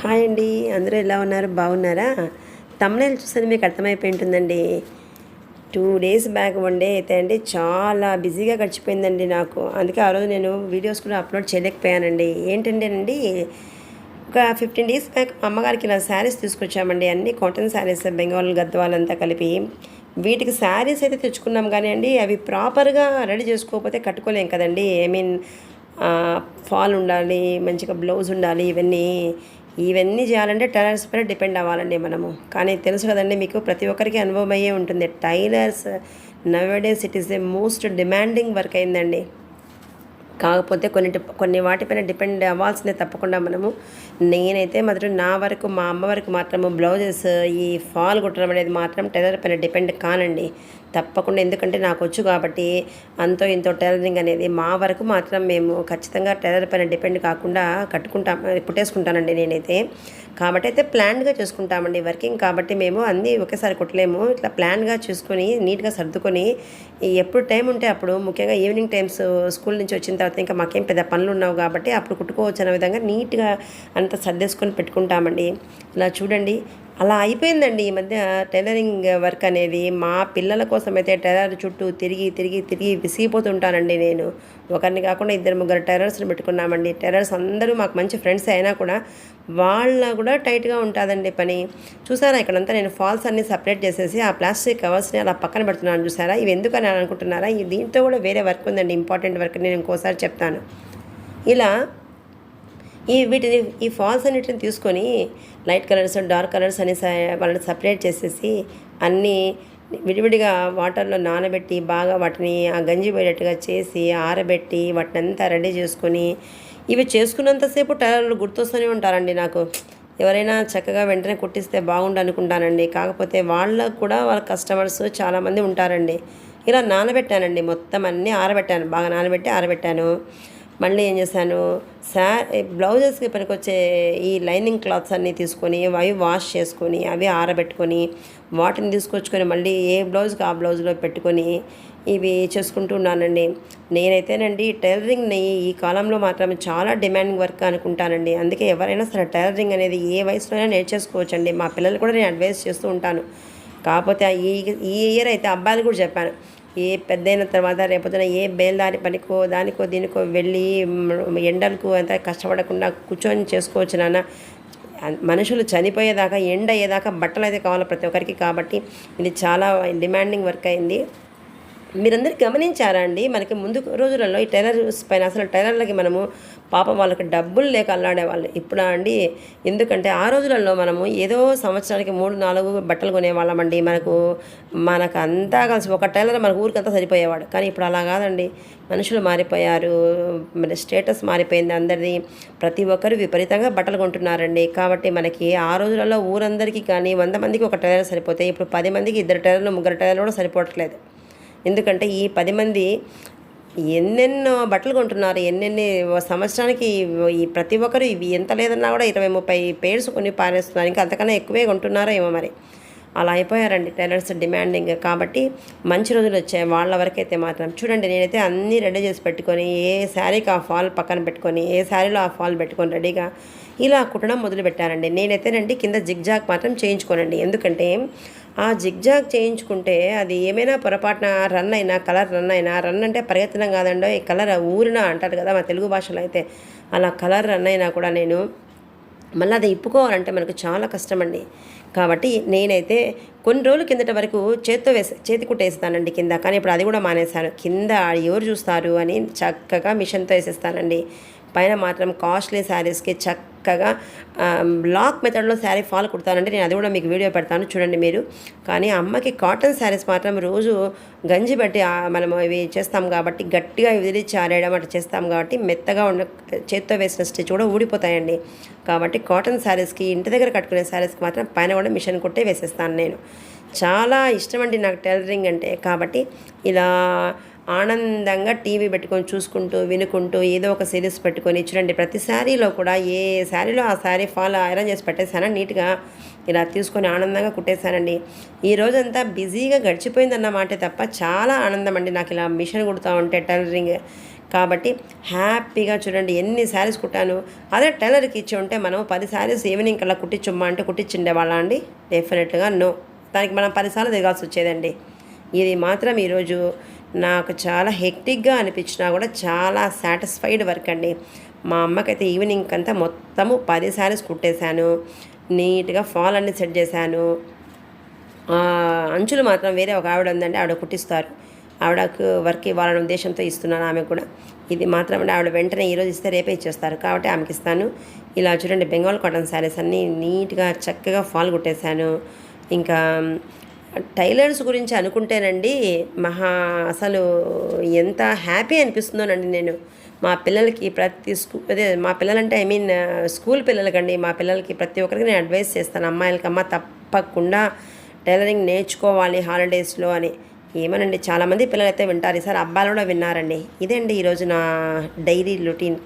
Hi అండి అందరూ ఎలా ఉన్నారు? బాగున్నారా? తమిళ చూస్తే మీకు అర్థమైపోయి ఉంటుందండి. Two days back one day అయితే అండి చాలా బిజీగా గడిచిపోయిందండి నాకు. అందుకే ఆ రోజు నేను వీడియోస్ కూడా అప్లోడ్ చేయలేకపోయానండి. ఏంటంటేనండి ఒక ఫిఫ్టీన్ డేస్ బ్యాక్ అమ్మగారికి ఇలా శారీస్ తీసుకొచ్చామండి అన్ని కాటన్ శారీస్ బెంగాల్ గద్వాలంతా కలిపి. వీటికి శారీస్ అయితే తెచ్చుకున్నాం కానీ అండి అవి ప్రాపర్గా రెడీ చేసుకోకపోతే కట్టుకోలేం కదండి. ఐ మీన్ ఫాల్ ఉండాలి మంచిగా బ్లౌజ్ ఉండాలి ఇవన్నీ ఇవన్నీ చేయాలంటే టైలర్స్ పైన డిపెండ్ అవ్వాలండి మనము. కానీ తెలుసు కదండి మీకు ప్రతి ఒక్కరికి అనుభవం అయ్యే ఉంటుంది. Tailors nowadays it is the most demanding work అయిందండి. కాకపోతే కొన్ని కొన్ని వాటిపైన డిపెండ్ అవ్వాల్సిందే తప్పకుండా మనము. నేనైతే మాత్రం నా వరకు మా అమ్మ వరకు మాత్రము బ్లౌజెస్ ఈ ఫాల్ కుట్టడం అనేది మాత్రం టైలర్ పైన డిపెండ్ కానండి. తప్పకుండా. ఎందుకంటే నాకు వచ్చు కాబట్టి అంతో ఇంతో టైలరింగ్ అనేది మా వరకు మాత్రం మేము ఖచ్చితంగా టైలర్ పైన డిపెండ్ కాకుండా కట్టుకుంటాం కుట్టేసుకుంటానండి నేనైతే. కాబట్టి అయితే ప్లాన్గా చేసుకుంటామండి వర్కింగ్. కాబట్టి మేము అన్నీ ఒకేసారి కుట్టలేము. ఇట్లా ప్లాన్గా చూసుకొని నీట్గా సర్దుకొని ఎప్పుడు టైం ఉంటే అప్పుడు ముఖ్యంగా ఈవినింగ్ టైమ్స్ స్కూల్ నుంచి వచ్చిన తర్వాత ఇంకా మాకేం పెద్ద పనులు ఉన్నావు కాబట్టి అప్పుడు కుట్టుకోవచ్చు అనే విధంగా నీట్గా అంతా సర్దేసుకొని పెట్టుకుంటామండి. ఇలా చూడండి అలా అయిపోయిందండి ఈ మధ్య టైలరింగ్ వర్క్ అనేది. మా పిల్లల కోసం అయితే టైలర్ చుట్టూ తిరిగి తిరిగి తిరిగి విసిగిపోతుంటానండి నేను. ఒకరిని కాకుండా ఇద్దరు ముగ్గురు టైలర్స్ని పెట్టుకున్నామండి. టైలర్స్ అందరూ మాకు మంచి ఫ్రెండ్స్ అయినా కూడా వాళ్ళ కూడా టైట్గా ఉంటుందండి పని. చూసారా ఇక్కడంతా నేను ఫాల్స్ అన్ని సపరేట్ చేసేసి ఆ ప్లాస్టిక్ కవర్స్ని అలా పక్కన పెడుతున్నాను చూసారా? ఇవి ఎందుకని అనుకుంటున్నారా? ఈ దీంతో కూడా వేరే వర్క్ ఉందండి. ఇంపార్టెంట్ వర్క్ నేను ఇంకోసారి చెప్తాను. ఇలా ఈ వీటిని ఈ ఫాల్స్ అన్నిటిని తీసుకొని లైట్ కలర్స్ డార్క్ కలర్స్ అని వాళ్ళని సపరేట్ చేసేసి అన్నీ విడివిడిగా వాటర్లో నానబెట్టి బాగా వాటిని ఆ గంజి పోయేటట్టుగా చేసి ఆరబెట్టి వాటిని అంతా రెడీ చేసుకొని ఇవి చేసుకున్నంతసేపు టైలర్లు గుర్తొస్తూనే ఉంటారండి నాకు. ఎవరైనా చక్కగా వెంటనే కుట్టిస్తే బాగుండు అనుకుంటానండి. కాకపోతే వాళ్ళకు కూడా వాళ్ళ కస్టమర్స్ చాలామంది ఉంటారండి. ఇలా నానబెట్టానండి. మొత్తం అన్నీ ఆరబెట్టాను. బాగా నానబెట్టి ఆరబెట్టాను. మళ్ళీ ఏం చేశాను? శా బ్లౌజెస్కి పనికొచ్చే ఈ లైనింగ్ క్లాత్స్ అన్నీ తీసుకొని అవి వాష్ చేసుకొని అవి ఆరబెట్టుకొని వాటిని తీసుకొచ్చుకొని మళ్ళీ ఏ బ్లౌజ్కి ఆ బ్లౌజ్లో పెట్టుకొని ఇవి చేసుకుంటూ ఉన్నానండి. నేనైతేనండి టైలరింగ్ని ఈ కాలంలో మాత్రం చాలా డిమాండింగ్ వర్క్ అనుకుంటానండి. అందుకే ఎవరైనా సరే టైలరింగ్ అనేది ఏ వయసులోనే నేర్చేసుకోవచ్చండి. మా పిల్లలు కూడా నేను అడ్వైస్ చేస్తూ ఉంటాను. కాకపోతే ఈ ఈ ఇయర్ అయితే అబ్బాయిలు కూడా చెప్పాను ఏ పెద్దయిన తర్వాత రేపొద్దున ఏ బేల్దారి పనికో దానికో దీనికో వెళ్ళి ఎండలకు అంత కష్టపడకుండా కూర్చొని చేసుకోవచ్చు నాన్న. మనుషులు చనిపోయేదాకా ఎండ అయ్యేదాకా బట్టలు అయితే కావాలి ప్రతి ఒక్కరికి కాబట్టి ఇది చాలా డిమాండింగ్ వర్క్ అయింది. మీరందరూ గమనించారా అండి? మనకి ముందు రోజులలో ఈ టైలర్స్ పైన అసలు టైలర్లకి మనము పాపం వాళ్ళకి డబ్బులు లేక అల్లాడేవాళ్ళు ఇప్పుడా అండి? ఎందుకంటే ఆ రోజులలో మనము ఏదో సంవత్సరానికి మూడు నాలుగు బట్టలు కొనేవాళ్ళమండి. మనకు మనకు అంతా కలిసి ఒక టైలర్ మన ఊరికంతా సరిపోయేవాడు. కానీ ఇప్పుడు అలా కాదండి. మనుషులు మారిపోయారు. మరి స్టేటస్ మారిపోయింది అందరిది. ప్రతి ఒక్కరు విపరీతంగా బట్టలు కొంటున్నారండి. కాబట్టి మనకి ఆ రోజులలో ఊరందరికీ కానీ వంద మందికి ఒక టైలర్ సరిపోతే ఇప్పుడు పది మందికి ఇద్దరు టైలర్లు ముగ్గురు టైలర్లు కూడా సరిపోవట్లేదు. ఎందుకంటే ఈ పది మంది ఎన్నెన్నో బట్టలు కొంటున్నారు ఎన్నెన్ని సంవత్సరానికి ఈ ప్రతి ఒక్కరు ఇవి ఎంత లేదన్నా కూడా ఇరవై ముప్పై పేర్స్ కొన్ని పారేస్తున్నారు. ఇంకా అంతకన్నా ఎక్కువే కొంటున్నారో ఏమో మరి. అలా అయిపోయారండి టైలర్స్ డిమాండింగ్ కాబట్టి మంచి రోజులు వచ్చాయి. వాళ్ళ వరకైతే మాత్రం చూడండి నేనైతే అన్నీ రెడీ చేసి పెట్టుకొని ఏ శారీకి ఆ ఫాల్ పక్కన పెట్టుకొని ఏ శారీలో ఆ ఫాల్ పెట్టుకొని రెడీగా ఇలా కుట్టడం మొదలు పెట్టానండి నేనైతేనండి కింద జిగ్జాగ్ మాత్రం చేయించుకోనండి. ఎందుకంటే ఆ జిగ్జాగ్ చేయించుకుంటే అది ఏమైనా పొరపాటున రన్ అయినా కలర్ రన్ అయినా రన్ అంటే పరిగెత్తడం కాదండో ఈ కలర్ ఊరిన అంటారు కదా మా తెలుగు భాషలో అయితే. అలా కలర్ రన్ అయినా కూడా నేను మళ్ళీ అది ఇప్పుకోవాలంటే మనకు చాలా కష్టం అండి కాబట్టి నేనైతే కొన్ని రోజుల కిందట వరకు చేత్తో వేసే చేతి కుట్టేస్తానండి కింద. కానీ ఇప్పుడు అది కూడా మానేశాను. కింద ఎవరు చూస్తారు అని చక్కగా మిషన్తో వేసేస్తానండి. పైన మాత్రం కాస్ట్లీ శారీస్కి చక్కగా బ్లాక్ మెథడ్లో శారీ ఫాల్ కుడతానంటే నేను అది కూడా మీకు వీడియో పెడతాను చూడండి మీరు. కానీ అమ్మకి కాటన్ శారీస్ మాత్రం రోజు గంజి బట్టి మనం ఇవి చేస్తాం కాబట్టి గట్టిగా విదిలిచ్చి ఆరేయడం అట్లా చేస్తాం కాబట్టి మెత్తగా ఉన్న చేత్తో వేసిన స్టిచ్ కూడా ఊడిపోతాయండి. కాబట్టి కాటన్ శారీస్కి ఇంటి దగ్గర కట్టుకునే శారీస్కి మాత్రం పైన కూడా మిషన్ కుట్టే వేసేస్తాను నేను. చాలా ఇష్టం అండి నాకు టైలరింగ్ అంటే. కాబట్టి ఇలా ఆనందంగా టీవీ పెట్టుకొని చూసుకుంటూ వినుకుంటూ ఏదో ఒక సిరీస్ పెట్టుకొని చూడండి ప్రతి శారీలో కూడా ఏ శారీలో ఆ శారీ ఫాల్ ఐరన్ చేసి పెట్టేశాను? నీట్గా ఇలా తీసుకొని ఆనందంగా కుట్టేశానండి. ఈ రోజంతా బిజీగా గడిచిపోయిందన్నమాట తప్ప చాలా ఆనందం అండి నాకు ఇలా మిషన్ కుడుతూ ఉంటే టైలరింగ్. కాబట్టి హ్యాపీగా చూడండి ఎన్ని శారీస్ కుట్టాను? అదే టైలర్కి ఇచ్చి ఉంటే మనం పది శారీస్ ఈవినింగ్ కల్లా కుట్టించమ్మా అంటే కుట్టించుండే వాళ్ళ అండి? డెఫినెట్గా నో. దానికి మనం పదిసార్లు దిగాల్సి వచ్చేదండి. ఇది మాత్రం ఈరోజు నాకు చాలా హెక్టిక్గా అనిపించినా కూడా చాలా సాటిస్ఫైడ్ వర్క్ అండి. మా అమ్మకైతే ఈవినింగ్ అంతా మొత్తము పది శారీస్ కుట్టేశాను. నీట్గా ఫాల్ అన్ని సెట్ చేశాను. అంచులు మాత్రం వేరే ఒక ఆవిడ ఉందండి ఆవిడ కుట్టిస్తారు. ఆవిడకు వర్క్ ఇవ్వాలనే ఉద్దేశంతో ఇస్తున్నాను ఆమె కూడా. ఇది మాత్రం అంటే ఆవిడ వెంటనే ఈరోజు ఇస్తే రేపే ఇచ్చేస్తారు కాబట్టి ఆమెకి ఇస్తాను. ఇలా చూడండి బెంగాల్ కాటన్ శారీస్ అన్నీ నీట్గా చక్కగా ఫాల్ కుట్టేశాను. ఇంకా టైలర్స్ గురించి అనుకుంటేనండి మహా అసలు ఎంత హ్యాపీ అనిపిస్తుందోనండి నేను. మా పిల్లలకి ప్రతి స్కూ అదే మా పిల్లలంటే ఐ మీన్ స్కూల్ పిల్లలకండి మా పిల్లలకి ప్రతి ఒక్కరికి నేను అడ్వైస్ చేస్తాను. అమ్మాయిలకి అమ్మ తప్పకుండా టైలరింగ్ నేర్చుకోవాలి హాలిడేస్లో అని. ఏమోనండి చాలామంది పిల్లలైతే వింటారు. ఈసారి అబ్బాయిలు కూడా విన్నారండి. ఇదండి ఈరోజు నా డైలీ రొటీన్.